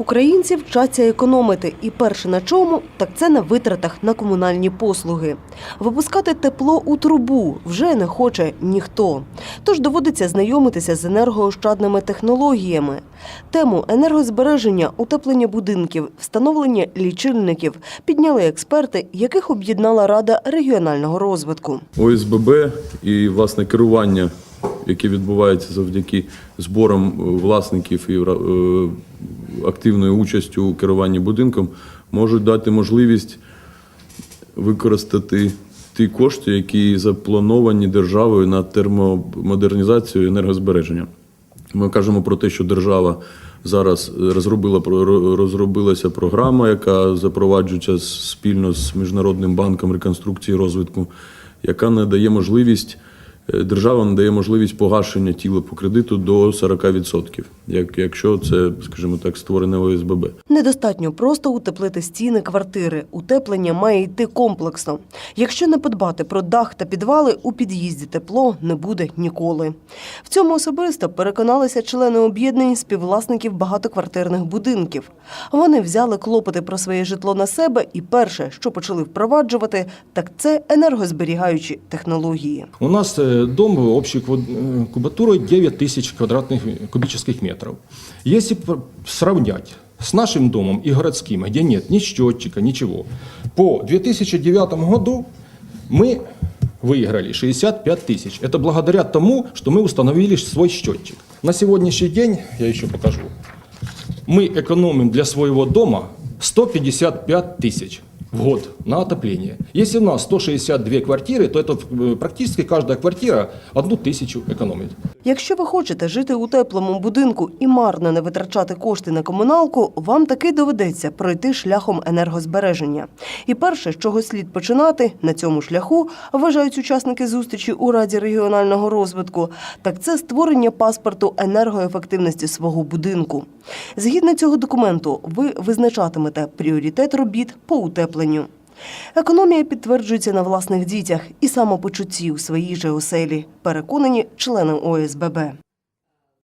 Українці вчаться економити, і перше на чому так це на витратах на комунальні послуги. Випускати тепло у трубу вже не хоче ніхто. Тож доводиться знайомитися з енергоощадними технологіями. Тему енергозбереження, утеплення будинків, встановлення лічильників підняли експерти, яких об'єднала Рада регіонального розвитку. ОСББ і власне керування, яке відбувається завдяки зборам е, власників і е, активною участю у керуванні будинком, можуть дати можливість використати ті кошти, які заплановані державою на термомодернізацію і енергозбереження. Ми кажемо про те, що держава зараз розробила розробилася програма, яка запроваджується спільно з Міжнародним банком реконструкції і розвитку, яка надає можливість. Е, Держава надає можливість погашення тіла по кредиту до 40%, як, якщо це, скажімо так, створене ОСББ. Недостатньо просто утеплити стіни квартири. Утеплення має йти комплексно. Якщо не подбати про дах та підвали, у під'їзді тепло не буде ніколи. В цьому особисто переконалися члени об'єднань співвласників багатоквартирних будинків. Вони взяли клопоти про своє житло на себе, і перше, що почали впроваджувати, так це енергозберігаючі технології. У нас э, дом общей квад- э, кубатурой 9 тысяч квадратных кубических метров. Если пр- сравнять с нашим домом и городским, где нет ни счетчика, ничего, по 2009 году мы выиграли 65 тысяч. Это благодаря тому, что мы установили свой счетчик. На сегодняшний день, я еще покажу, мы экономим для своего дома 155 тысяч в год на отопление. Если у нас 162 квартиры, то это э, практически каждая квартира одну тысячу экономит. Якщо ви хочете жити у теплому будинку і марно не витрачати кошти на комуналку, вам таки доведеться пройти шляхом енергозбереження. І перше, з чого слід починати на цьому шляху, вважають учасники зустрічі у Раді регіонального розвитку, так це створення паспорту енергоефективності свого будинку. Згідно цього документу, ви визначатимете пріоритет робіт по утепленню. Економія підтверджується на власних дітях і самопочутті у своїй же оселі, переконані члени ОСББ.